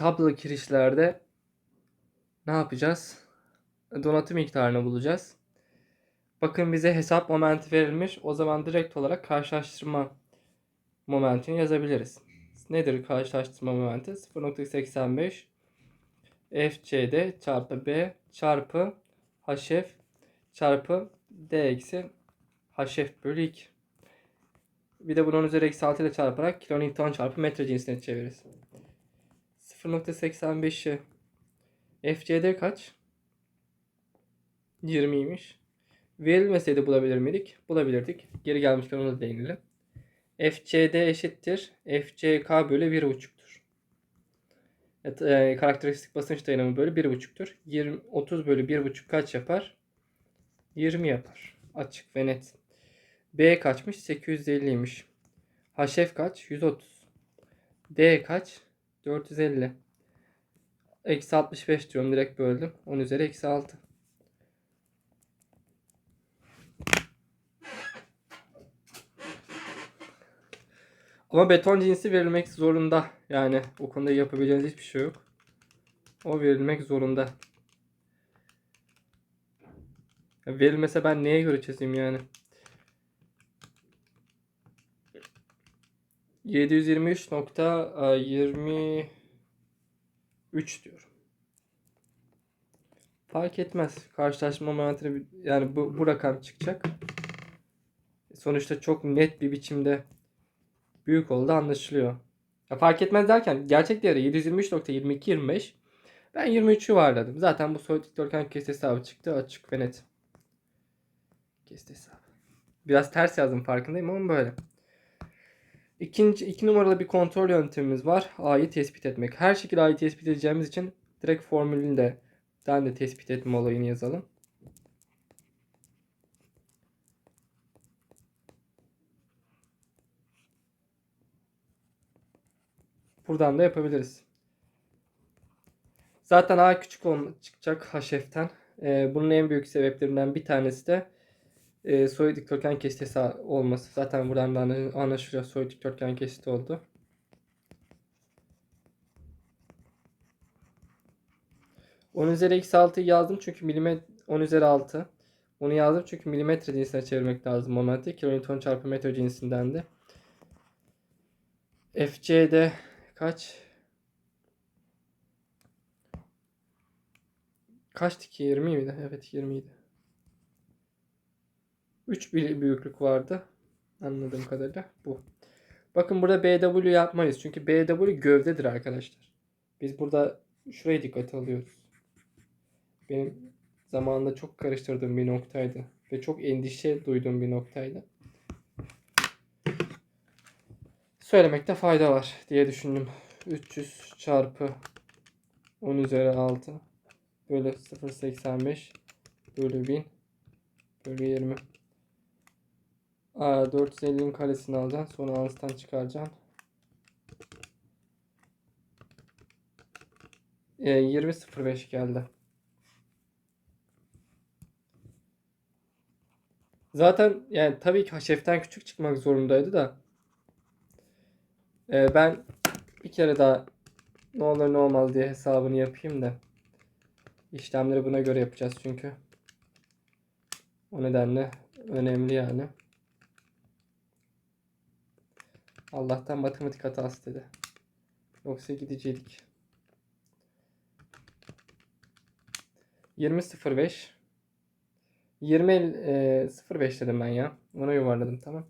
tablo kirişlerde ne yapacağız? Donatı miktarını bulacağız. Bakın bize hesap momenti verilmiş. O zaman direkt olarak karşılaştırma momentini yazabiliriz. Nedir karşılaştırma momenti? 0.85 FCD çarpı B çarpı HF çarpı D eksi HF bölü 2. Bir de bunun üzeri eksi 6 ile çarparak kilonewton çarpı metre cinsine çeviririz. 0.85'i FCD kaç? 20'ymiş. Verilmeseydi bulabilir miydik? Bulabilirdik. Geri gelmişken ona da değinelim. FCD eşittir. FCK bölü 1.5'tur. Evet, e, karakteristik basınç dayanımı bölü 1.5'tur. 20, 30 bölü 1.5 kaç yapar? 20 yapar. Açık ve net. B kaçmış? 850'ymiş. HF kaç? 130. D kaç? 450. Eksi 65 diyorum. Direkt böldüm. 10 üzeri eksi 6. Ama beton cinsi verilmek zorunda. Yani o konuda yapabileceğiniz hiçbir şey yok. O verilmek zorunda. Verilmese ben neye göre çizeyim yani? 723.23 diyorum. Fark etmez. Karşılaşma momentini yani bu, bu rakam çıkacak. Sonuçta çok net bir biçimde büyük oldu anlaşılıyor. Ya fark etmez derken gerçek değeri 723.2225. Ben 23'ü varladım. Zaten bu soyut dikdörtgen kesit hesabı çıktı açık ve net. Kesit hesabı. Biraz ters yazdım farkındayım ama böyle. İkinci, iki numaralı bir kontrol yöntemimiz var. A'yı tespit etmek. Her şekilde A'yı tespit edeceğimiz için direkt formülünü de den de tespit etme olayını yazalım. Buradan da yapabiliriz. Zaten A küçük çıkacak HF'ten. Ee, bunun en büyük sebeplerinden bir tanesi de e, soy dikdörtgen kesiti olması. Zaten buradan da anlaşılıyor soy dikdörtgen kesiti oldu. On üzeri eksi 6'yı yazdım çünkü milimetre 10 üzeri 6. Onu yazdım çünkü milimetre cinsine çevirmek lazım momenti. Kilonewton çarpı metre cinsinden de. FC'de kaç? Kaçtı ki? 20 miydi? Evet 20 idi. 3 bir büyüklük vardı. Anladığım kadarıyla bu. Bakın burada BW yapmayız. Çünkü BW gövdedir arkadaşlar. Biz burada şuraya dikkat alıyoruz. Benim zamanında çok karıştırdığım bir noktaydı. Ve çok endişe duyduğum bir noktaydı. Söylemekte fayda var diye düşündüm. 300 çarpı 10 üzeri 6 bölü 0.85 bölü 1000 bölü 20. Aa, 450'nin karesini alacaksın. Sonra ağızdan çıkaracaksın. E, 20.05 geldi. Zaten yani tabii ki HF'den küçük çıkmak zorundaydı da. E, ben bir kere daha ne olur ne olmaz diye hesabını yapayım da. İşlemleri buna göre yapacağız çünkü. O nedenle önemli yani. Allah'tan matematik hatası dedi. Yoksa gidecektik. 20.05 20 e, 05 dedim ben ya. Ona yuvarladım tamam.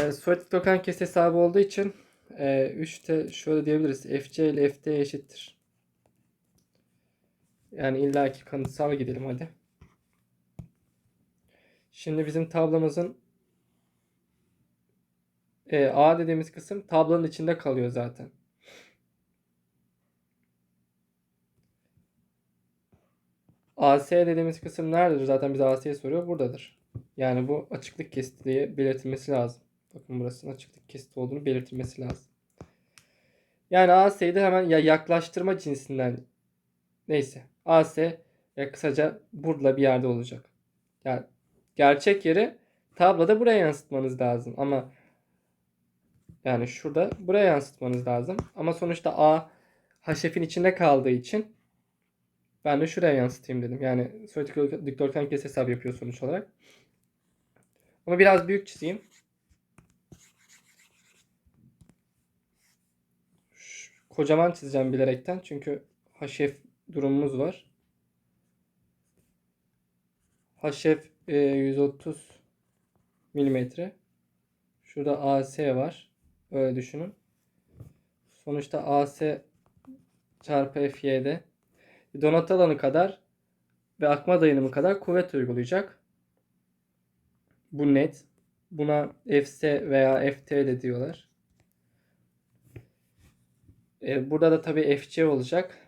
E, Soğuk token kes hesabı olduğu için e, 3'te şöyle diyebiliriz. FC ile FT eşittir. Yani illaki kanıtsal gidelim hadi. Şimdi bizim tablomuzun e, A dediğimiz kısım tablonun içinde kalıyor zaten. AC dediğimiz kısım nerededir? Zaten bize AC'ye soruyor. Buradadır. Yani bu açıklık kesiti diye belirtilmesi lazım. Bakın burasının açıklık kesiti olduğunu belirtilmesi lazım. Yani AC'yi de hemen ya yaklaştırma cinsinden neyse. AC ya kısaca burada bir yerde olacak. Yani gerçek yeri tabloda buraya yansıtmanız lazım. Ama Yani şurada buraya yansıtmanız lazım. Ama sonuçta A HF'in içinde kaldığı için ben de şuraya yansıtayım dedim. Yani soy dikdörtgen kes hesabı yapıyor sonuç olarak. Ama biraz büyük çizeyim. Kocaman çizeceğim bilerekten. Çünkü HF durumumuz var. HF e, 130 milimetre. Şurada AS var. Öyle düşünün. Sonuçta AS çarpı FY'de donat alanı kadar ve akma dayanımı kadar kuvvet uygulayacak. Bu net. Buna FC veya FT de diyorlar. E, burada da tabii FC olacak.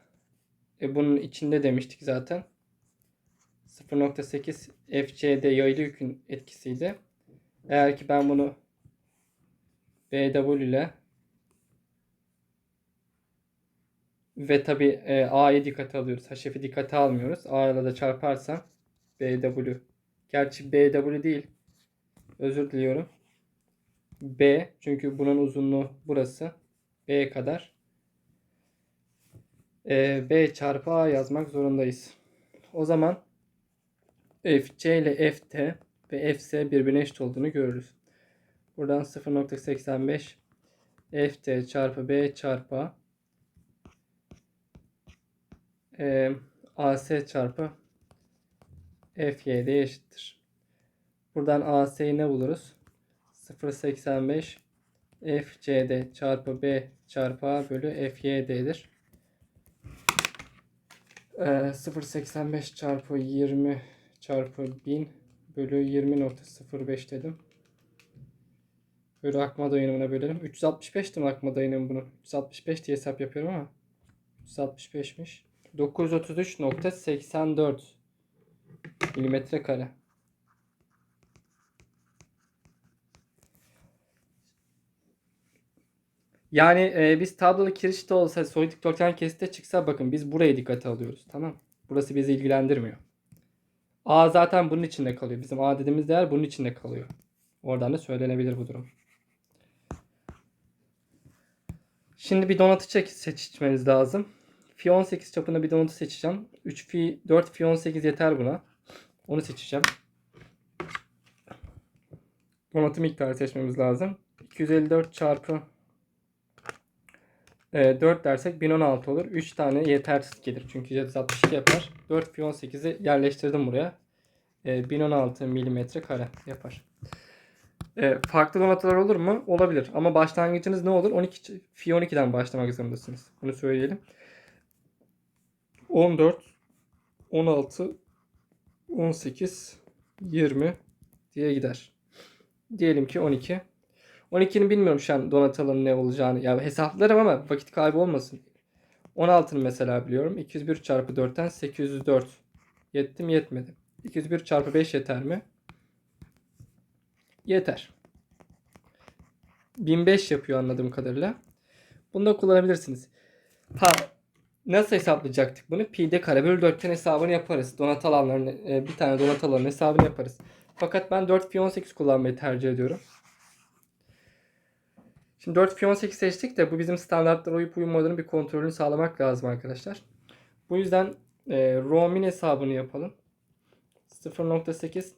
E, bunun içinde demiştik zaten. 0.8 FC'de yaylı yükün etkisiydi. Eğer ki ben bunu BW ile ve tabi e, A'yı dikkate alıyoruz. HF'i dikkate almıyoruz. A ile de çarparsam BW. Gerçi BW değil. Özür diliyorum. B çünkü bunun uzunluğu burası. B'ye kadar. E, B çarpı A yazmak zorundayız. O zaman FC ile FT ve FC birbirine eşit olduğunu görürüz. Buradan 0.85 FT çarpı B çarpı e, AS çarpı FYD eşittir. Buradan AS'yi ne buluruz? 0.85 FCD çarpı B çarpı A bölü FYD'dir. E, 0.85 çarpı 20 çarpı 1000 bölü 20.05 dedim. Bölü akma dayanımına bölelim. 365'ti mi akma dayanımı bunu? 365 diye hesap yapıyorum ama 365'miş. 933.84 milimetre kare. Yani e, biz tablolu kirişte olsa soy dikdörtgen kesite çıksa bakın biz buraya dikkate alıyoruz. Tamam. Burası bizi ilgilendirmiyor. A zaten bunun içinde kalıyor. Bizim A dediğimiz değer bunun içinde kalıyor. Oradan da söylenebilir bu durum. Şimdi bir donatı çek seçmeniz lazım. Fi 18 çapında bir donatı seçeceğim. 3 fi 4 fi 18 yeter buna. Onu seçeceğim. Donatı miktarı seçmemiz lazım. 254 çarpı e, 4 dersek 1016 olur. 3 tane yetersiz gelir. Çünkü 762 yapar. 4 fi 18'i yerleştirdim buraya. E, 1016 milimetre kare yapar. E, farklı donatılar olur mu? Olabilir. Ama başlangıcınız ne olur? 12 fi 12'den başlamak zorundasınız. Bunu söyleyelim. 14, 16, 18, 20 diye gider. Diyelim ki 12. 12'nin bilmiyorum şu an donatalım ne olacağını. Ya hesaplarım ama vakit kaybı olmasın. 16'nı mesela biliyorum. 201 çarpı 4'ten 804. Yetti mi yetmedi. 201 çarpı 5 yeter mi? Yeter. 1005 yapıyor anladığım kadarıyla. Bunu da kullanabilirsiniz. Ha nasıl hesaplayacaktık bunu? Pi'de kare bölü 4'ten hesabını yaparız. Donat alanlarını e, bir tane donat alanının hesabını yaparız. Fakat ben 4 pi 18 kullanmayı tercih ediyorum. Şimdi 4 pi 18 seçtik de bu bizim standartlara uyup uymadığını bir kontrolünü sağlamak lazım arkadaşlar. Bu yüzden e, Romin hesabını yapalım. 0.8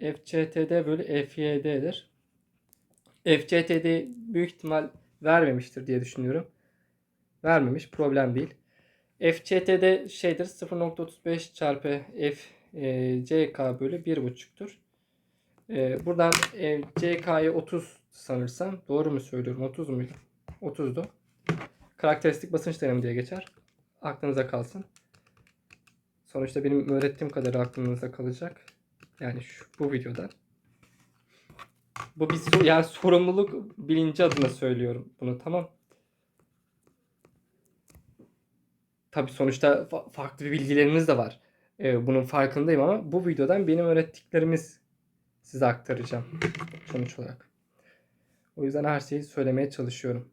FCTD bölü FYD'dir. FCTD büyük ihtimal vermemiştir diye düşünüyorum. Vermemiş. Problem değil. FCTD şeydir 0.35 çarpı FCK bölü 1.5'tur. Ee, buradan e, CK'yı 30 sanırsam. Doğru mu söylüyorum? 30 muydu? 30'du. Karakteristik basınç denemi diye geçer. Aklınıza kalsın. Sonuçta benim öğrettiğim kadarı aklınıza kalacak. Yani şu, bu videoda. Bu bir so- yani sorumluluk bilinci adına söylüyorum bunu tamam. Tabii sonuçta fa- farklı bir bilgileriniz de var. Ee, bunun farkındayım ama bu videodan benim öğrettiklerimiz size aktaracağım sonuç olarak. O yüzden her şeyi söylemeye çalışıyorum.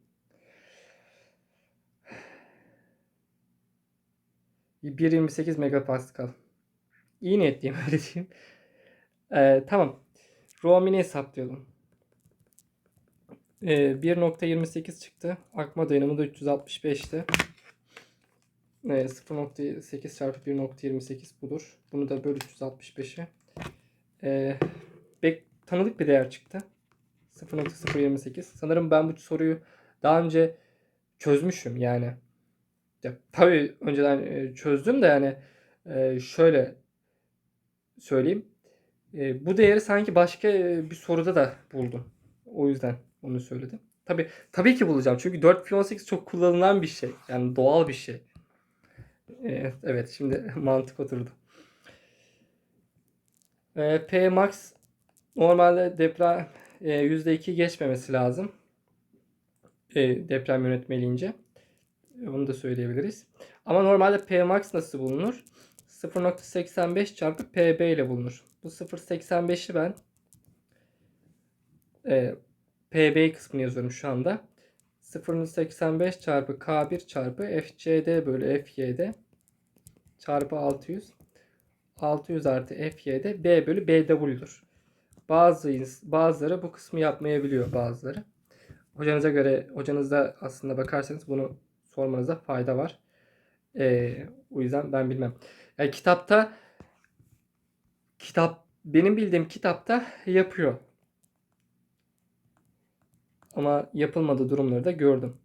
Bir 1.28 megapascal. İyi niyetliyim öyle diyeyim. Ee, tamam. Roaming'i hesaplayalım. Ee, 1.28 çıktı. Akma dayanımı da 365'ti. Ee, 0.8 çarpı 1.28 budur. Bunu da böl 365'e. Ee, tanıdık bir değer çıktı. 0.028. Sanırım ben bu soruyu daha önce çözmüşüm yani. Ya, tabii önceden e, çözdüm de yani e, şöyle söyleyeyim. E, bu değeri sanki başka e, bir soruda da buldum. O yüzden onu söyledim. Tabii tabii ki bulacağım. Çünkü 4 pi 18 çok kullanılan bir şey. Yani doğal bir şey. Evet, evet şimdi mantık oturdu. E, P max normalde deprem e, %2 geçmemesi lazım. E, deprem yönetmeliğince. Onu da söyleyebiliriz. Ama normalde P max nasıl bulunur? 0.85 çarpı PB ile bulunur. Bu 0.85'i ben e, PB kısmını yazıyorum şu anda. 0.85 çarpı K1 çarpı FCD bölü FYD çarpı 600. 600 artı FYD B bölü BW'dur. Bazı, bazıları bu kısmı yapmayabiliyor bazıları. Hocanıza göre, hocanızda aslında bakarsanız bunu sormanıza fayda var. Ee, o yüzden ben bilmem. Yani kitapta kitap benim bildiğim kitapta yapıyor. Ama yapılmadığı durumları da gördüm.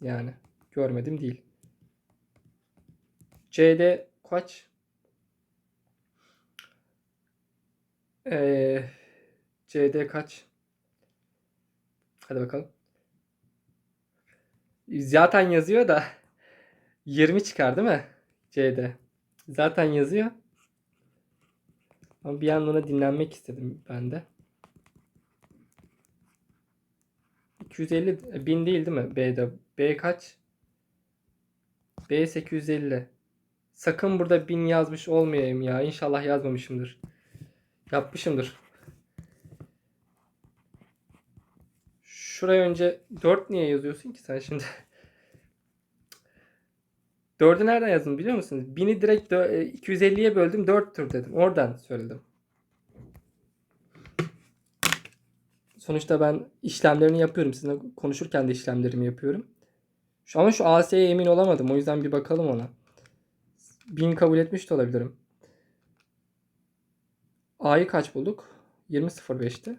Yani görmedim değil. CD kaç? Ee, CD kaç? Hadi bakalım. Zaten yazıyor da 20 çıkar değil mi? CD. Zaten yazıyor. Ama bir yandan da dinlenmek istedim ben de. 250 1000 değil değil mi? B'de. B kaç? B 850. Sakın burada 1000 yazmış olmayayım ya. İnşallah yazmamışımdır. Yapmışımdır. Şuraya önce 4 niye yazıyorsun ki sen şimdi? 4'ü nereden yazdım biliyor musunuz? 1000'i direkt 250'ye böldüm 4'tür dedim. Oradan söyledim. Sonuçta ben işlemlerini yapıyorum. Sizinle konuşurken de işlemlerimi yapıyorum. Şu ama şu AS'ye emin olamadım. O yüzden bir bakalım ona. 1000 kabul etmiş de olabilirim. A'yı kaç bulduk? 20.05'ti.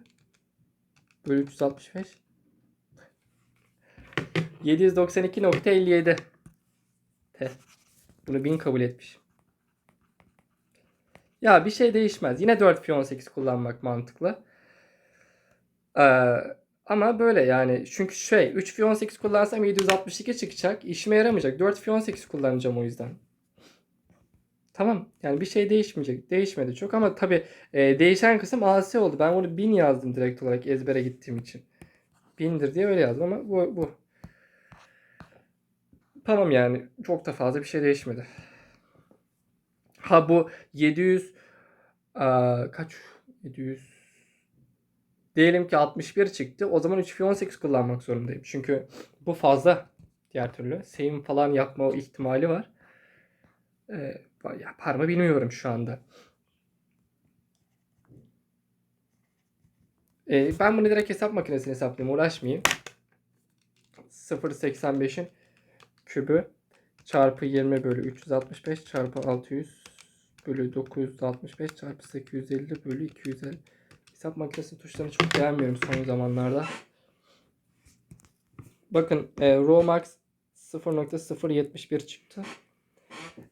Bölü 365. 792.57. Te. Bunu 1000 kabul etmiş. Ya bir şey değişmez. Yine 4 pi 18 kullanmak mantıklı. Ee, ama böyle yani. Çünkü şey 3 pi 18 kullansam 762 çıkacak. İşime yaramayacak. 4 pi 18 kullanacağım o yüzden. Tamam. Yani bir şey değişmeyecek. Değişmedi çok ama tabi e, değişen kısım AS oldu. Ben bunu 1000 yazdım direkt olarak ezbere gittiğim için. 1000'dir diye öyle yazdım ama bu, bu. Tamam yani çok da fazla bir şey değişmedi. Ha bu 700 aa, kaç 700 diyelim ki 61 çıktı. O zaman 3 18 kullanmak zorundayım. Çünkü bu fazla diğer türlü. Seyim falan yapma ihtimali var. Ee, yapar mı bilmiyorum şu anda. Ee, ben bunu direkt hesap makinesine hesaplayayım. Uğraşmayayım. 0.85'in kübü çarpı 20 bölü 365 çarpı 600 bölü 965 çarpı 850 bölü 250. Hesap makinesi tuşlarını çok beğenmiyorum son zamanlarda. Bakın e, Raw Max 0.071 çıktı.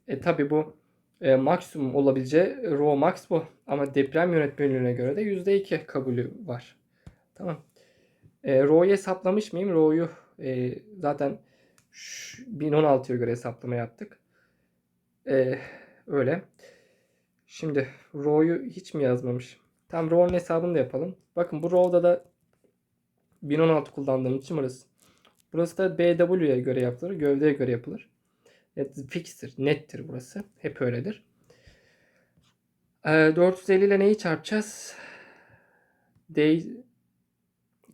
E tabi bu e, maksimum olabileceği Raw Max bu. Ama deprem yönetmeliğine göre de %2 kabulü var. Tamam. E, Raw'yu hesaplamış mıyım? Raw'yu e, zaten 1016'ya göre hesaplama yaptık. E, öyle. Şimdi Raw'yu hiç mi yazmamış? Tam Raw'un hesabını da yapalım. Bakın bu Raw'da da 1016 kullandığım için burası. Burası da BW'ye göre yapılır. Gövdeye göre yapılır. Evet, fixtir. Nettir burası. Hep öyledir. Ee, 450 ile neyi çarpacağız? D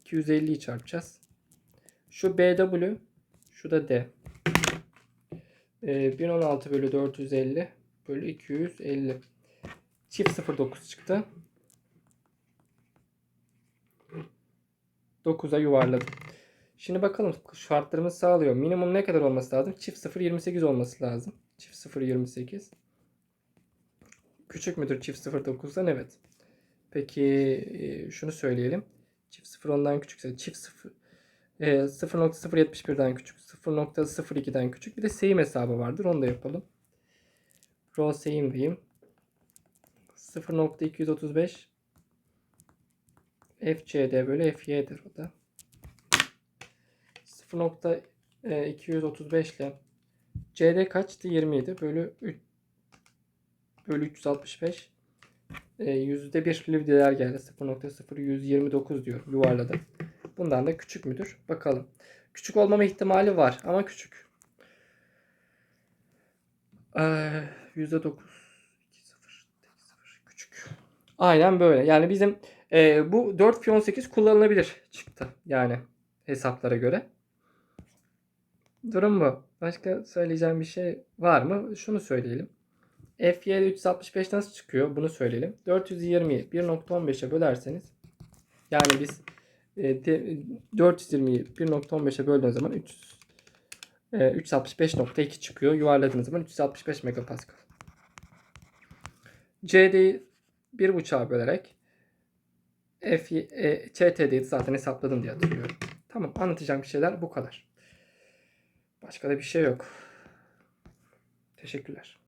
250'yi çarpacağız. Şu BW. Şu da D. Ee, 1016 bölü 450 bölü 250. Çift 09 çıktı. 9'a yuvarladım. Şimdi bakalım şartlarımız sağlıyor. Minimum ne kadar olması lazım? Çift 0 28 olması lazım. Çift 0 28. Küçük müdür çift 0 9'dan? Evet. Peki e, şunu söyleyelim. Çift 0 ondan küçükse çift 0 e, 0.071'den küçük, 0.02'den küçük. Bir de seyim hesabı vardır. Onu da yapalım. Raw seyim diyeyim. 0.235 FCD bölü FY'dir o da. 0.235 ile CD kaçtı? 27 bölü 3 bölü 365 e, yüzde bir değer geldi. 0.0129 diyor yuvarladım. Bundan da küçük müdür? Bakalım. Küçük olmama ihtimali var ama küçük. Ee, yüzde dokuz. İki sıfır, tek sıfır, Küçük. Aynen böyle. Yani bizim e, bu 4 fi 18 kullanılabilir çıktı. Yani hesaplara göre. Durum bu. Başka söyleyeceğim bir şey var mı? Şunu söyleyelim. FY 365 nasıl çıkıyor? Bunu söyleyelim. 420'yi 1.15'e bölerseniz yani biz e, de- 420'yi 1.15'e böldüğünüz zaman 300 e, 365.2 çıkıyor. Yuvarladığınız zaman 365 megapascal. CD'yi 1.5'a bölerek F, e, CTD'yi zaten hesapladım diye hatırlıyorum. Tamam anlatacağım şeyler bu kadar. Başka da bir şey yok. Teşekkürler.